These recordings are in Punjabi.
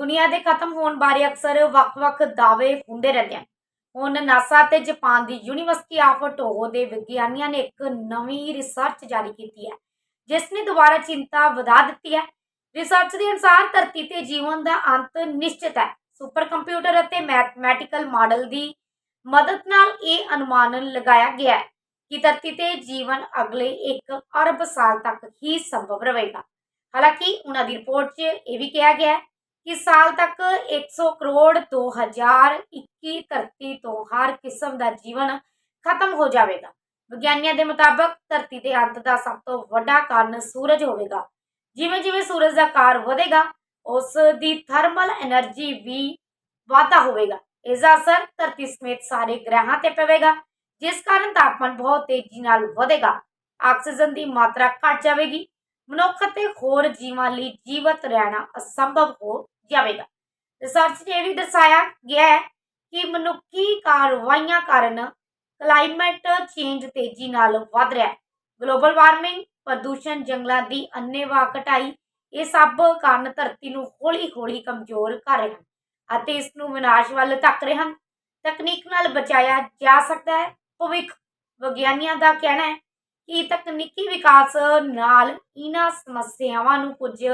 ਦੁਨੀਆ ਦੇ ਖਤਮ ਹੋਣ ਬਾਰੇ ਅਕਸਰ ਵੱਖ-ਵੱਖ ਦਾਅਵੇ ਹੁੰਦੇ ਰਹਿੰਦੇ ਹਨ ਹੁਣ ਨਾਸਾ ਤੇ ਜਾਪਾਨ ਦੀ ਯੂਨੀਵਰਸਿਟੀ ਆਫ ਟੋਹੋ ਦੇ ਵਿਗਿਆਨੀਆਂ ਨੇ ਇੱਕ ਨਵੀਂ ਰਿਸਰਚ ਜਾਰੀ ਕੀਤੀ ਹੈ, ਜਿਸ ਨੇ ਦੁਬਾਰਾ ਚਿੰਤਾ ਵਧਾ ਦਿੱਤੀ ਹੈ। ਰਿਸਰਚ ਦੇ ਅਨੁਸਾਰ ਧਰਤੀ ਤੇ ਜੀਵਨ ਦਾ ਅੰਤ ਨਿਸ਼ਚਿਤ ਹੈ। ਸੁਪਰ ਕੰਪਿਊਟਰ ਅਤੇ ਮੈਥਮੈਟੀਕਲ ਮਾਡਲ ਦੀ ਮਦਦ ਨਾਲ ਇਹ ਅਨੁਮਾਨ ਲਗਾਇਆ ਗਿਆ ਹੈ ਕਿ ਧਰਤੀ ਤੇ ਜੀਵਨ ਅਗਲੇ 1 ਅਰਬ ਸਾਲ ਤੱਕ ਹੀ ਸੰਭਵ ਰਹੇਗਾ। ਹਾਲਾਂਕਿ ਉਹਨਾਂ ਦੀ ਰਿਪੋਰਟ 'ਚ ਇਹ ਵੀ ਕਿਹਾ ਗਿਆ ਹੈ ਕਿ ਸਾਲ ਤੱਕ 100 ਕਰੋੜ 2021 ਧਰਤੀ ਤੋਂ ਹਰ ਕਿਸਮ ਦਾ ਜੀਵਨ ਖਤਮ ਹੋ ਜਾਵੇਗਾ। ਵਿਗਿਆਨੀਆਂ ਦੇ ਮੁਤਾਬਕ ਧਰਤੀ ਦੇ ਅੰਤ ਦਾ ਸਭ ਤੋਂ ਵੱਡਾ ਕਾਰਨ ਸੂਰਜ ਹੋਵੇਗਾ। ਜਿਵੇਂ ਜਿਵੇਂ ਸੂਰਜ ਦਾ ਕਾਰ ਵਧੇਗਾ, ਉਸ ਦੀ ਥਰਮਲ એનર્ਜੀ ਵੀ ਵਾਧਾ ਹੋਵੇਗਾ। ਇਸ ਦਾ ਅਸਰ ਧਰਤੀ ਸਮੇਤ ਸਾਰੇ ਗ੍ਰਹਿਾਂ ਤੇ ਪਵੇਗਾ, ਜਿਸ ਕਾਰਨ ਤਾਪਮਾਨ ਬਹੁਤ ਤੇਜ਼ੀ ਨਾਲ ਵਧੇਗਾ। ਆਕਸੀਜਨ ਦੀ ਮਾਤਰਾ ਘਟ ਜਾਵੇਗੀ ਮਨੁੱਖ ਅਤੇ ਹੋਰ ਜੀਵਾਂ ਲਈ ਜੀਵਤ ਰਹਿਣਾ ਅਸੰਭਵ ਹੋ ਜਾਵੇਗਾ। ਰਿਸਰਚ 'ਚ ਇਹ ਵੀ ਦਰਸਾਇਆ ਗਿਆ ਹੈ ਕਿ ਮਨੁੱਖੀ ਕਾਰਵਾਈਆਂ ਕਾਰਨ ਕਲਾਈਮੇਟ ਚੇਂਜ ਤੇਜ਼ੀ ਨਾਲ ਵਧ ਰਿਹਾ ਹੈ। ਗਲੋਬਲ ਵਾਰਮਿੰਗ ਪ੍ਰਦੂਸ਼ਣ ਜੰਗਲਾਂ ਦੀ ਅੰਨ੍ਹੇਵਾਹ ਕਟਾਈ ਇਹ ਸਭ ਕਾਰਨ ਧਰਤੀ ਨੂੰ ਹੌਲੀ-ਹੌਲੀ ਕਮਜ਼ੋਰ ਕਰ ਰਹੇ ਹਨ ਅਤੇ ਇਸ ਨੂੰ ਵਿਨਾਸ਼ ਵੱਲ ਧੱਕ ਰਹੇ ਹਨ। ਤਕਨੀਕ ਨਾਲ ਬਚਾਇਆ ਜਾ ਸਕਦਾ ਹੈ। ਭਵਿੱਖ ਵਿਗਿਆਨੀਆਂ ਦਾ ਕਹਿਣਾ ਹੈ ਕਿ ਤਕਨੀਕੀ ਵਿਕਾਸ ਨਾਲ ਇਹਨਾਂ ਸਮੱਸਿਆਵਾਂ ਨੂੰ ਕੁਝ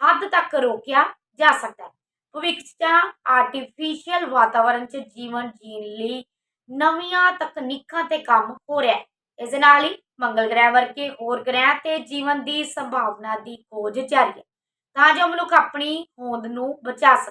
ਹੱਦ ਤੱਕ ਰੋਕਿਆ ਜਾ ਸਕਦਾ ਹੈ। ਭਵਿੱਖ 'ਚ ਤਾਂ ਆਰਟੀਫੀਸ਼ੀਅਲ ਵਾਤਾਵਰਣ 'ਚ ਜੀਵਨ ਜੀਣ ਲਈ ਨਵੀਆਂ ਤਕਨੀਕਾਂ ਤੇ ਕੰਮ ਹੋ ਰਿਹਾ ਹੈ। ਇਸ ਨਾਲ ਹੀ ਮੰਗਲ ਗ੍ਰਹਿ ਵਰਗੇ ਹੋਰ ਗ੍ਰਹਿ ਤੇ ਜੀਵਨ ਦੀ ਸੰਭਾਵਨਾ ਦੀ ਖੋਜ ਜਾਰੀ ਹੈ। ਤਾਂ ਜੋ ਮਨੁੱਖ ਆਪਣੀ ਹੋਂਦ ਨੂੰ ਬਚਾ ਸਕੇ।